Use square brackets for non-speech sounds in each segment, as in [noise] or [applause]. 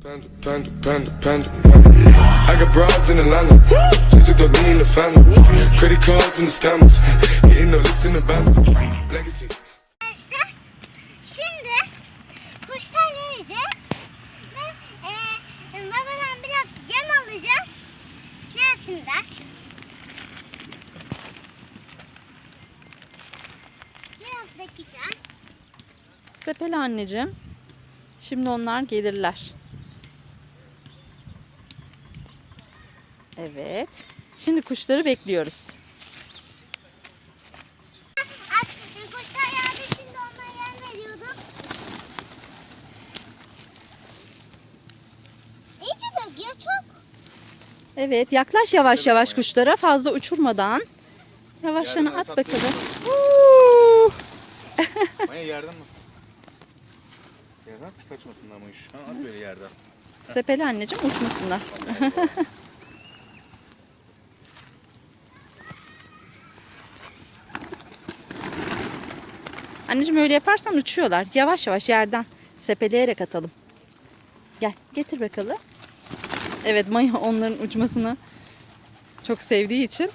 Panda, panda, panda, panda. I got broads in Atlanta. Just to throw me in the family. Credit cards and the scammers. Hitting the licks in the band. Legacies. Şimdi kuşlar e, babadan biraz yem alacağım. Yesinler. Biraz bekleyeceğim. Sepeli anneciğim. Şimdi onlar gelirler. Evet. Şimdi kuşları bekliyoruz. Kuşlar geldi şimdi onlara yem veriyordum. İyice döküyor çok. Evet, yaklaş yavaş yavaş kuşlara fazla uçurmadan. Yavaşlarını at bakalım. Uuu. Maya yerden mi? Yerden at kaçmasın ama iş. Ha, at böyle yerden. Sepeli anneciğim uçmasınlar. Anneciğim öyle yaparsan uçuyorlar. Yavaş yavaş yerden sepeleyerek atalım. Gel getir bakalım. Evet Maya onların uçmasını çok sevdiği için.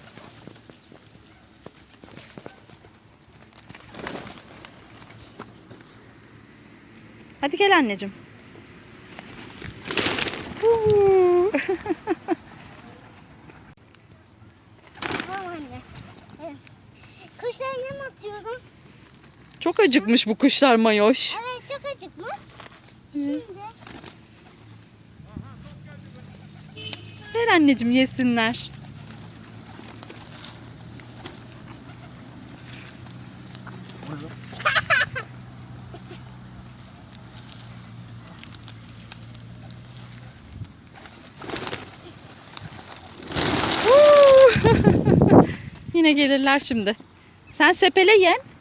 Hadi gel anneciğim. Tamam anne. Evet. Kuşlara yem atıyorum. Çok acıkmış bu kuşlar Mayoş. Evet çok acıkmış. Şimdi Ver anneciğim yesinler. [laughs] [laughs] Yine gelirler şimdi. Sen sepele yem.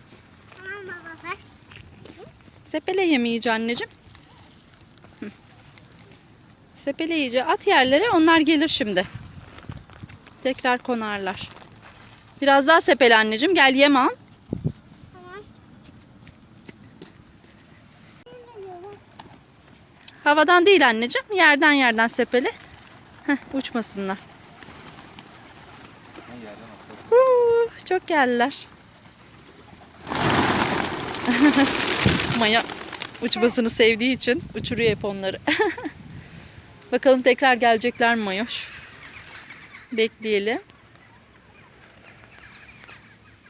Sepele yemi iyice anneciğim. Hı. Sepele at yerlere onlar gelir şimdi. Tekrar konarlar. Biraz daha sepele anneciğim gel yem al. Tamam. Havadan değil anneciğim yerden yerden sepele. Heh, uçmasınlar. Huu, çok geldiler. [laughs] Maya uçmasını sevdiği için uçuruyor hep onları. [laughs] Bakalım tekrar gelecekler mi Mayoş? Bekleyelim.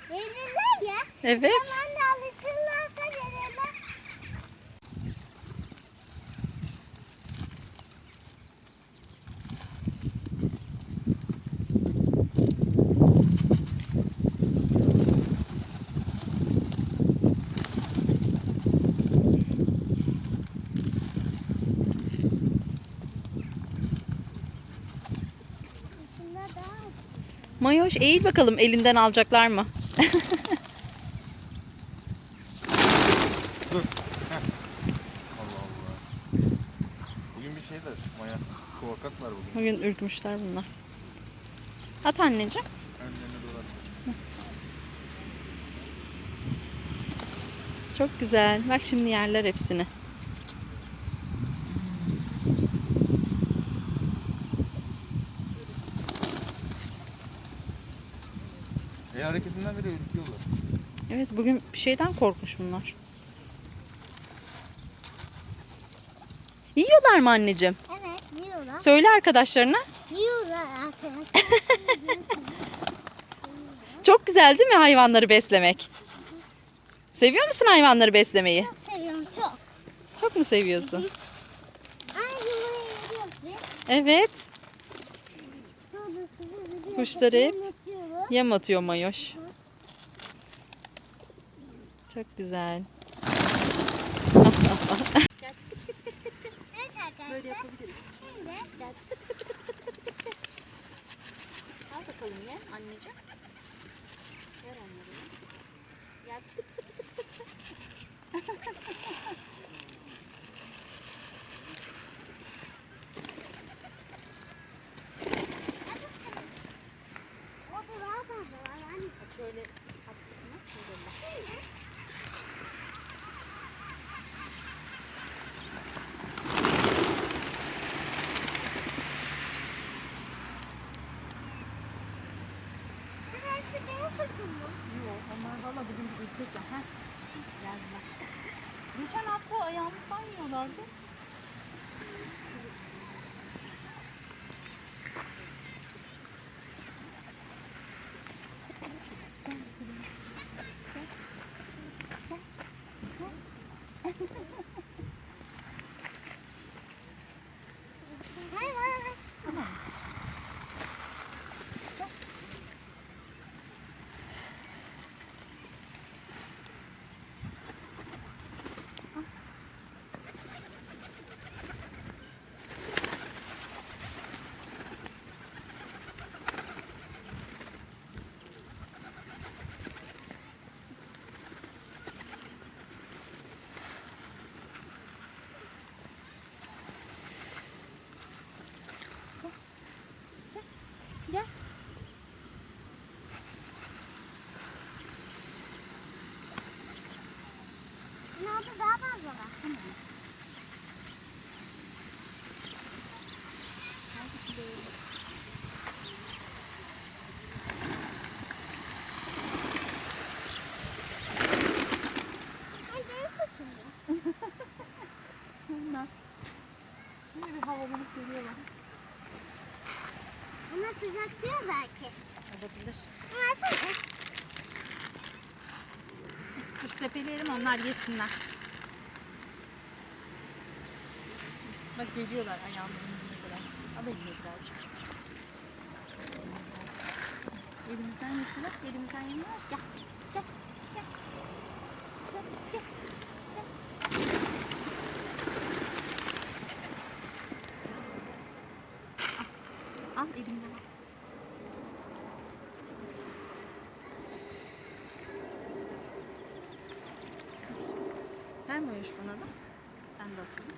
Gelirler ya. Evet de alışırlarsa gelirler. Şunlar daha Mayoş eğil bakalım elinden alacaklar mı? Allah Allah. Bugün bir şeyler. Maya. Korkaklar bugün. Bugün ürkmüşler bunlar. At anneciğim. Önlerine at. Çok güzel. Bak şimdi yerler hepsini. Hareketinden bile ürküyorlar. Evet bugün bir şeyden korkmuş bunlar. Yiyorlar mı anneciğim? Evet yiyorlar. Söyle arkadaşlarına. Yiyorlar arkadaşlar. [laughs] Çok güzel değil mi hayvanları beslemek? Seviyor musun hayvanları beslemeyi? çok seviyorum çok. Çok mu seviyorsun? Evet. Kuşları hep-. Yem atıyor Mayoş. Çok güzel. Evet arkadaşlar. Şimdi Al bakalım ye anneciğim. Ver onları. Gel tık tık tık tık Denizden yiyorlardı. Ne oldu daha fazla var. Bunlar. Yine bir hava bulup geliyor bak. Buna tuzak diyor belki. Olabilir. Nasıl? Sepeleyelim onlar yesinler. Bak geliyorlar ayağımın dibine kadar. Al elini birazcık. Elimizden yesinler. Elimizden yemiyorlar. Gel. Gel. Gel. Gel. Gel. Al. Al elimden. al. Şu bana da. Ben de atayım.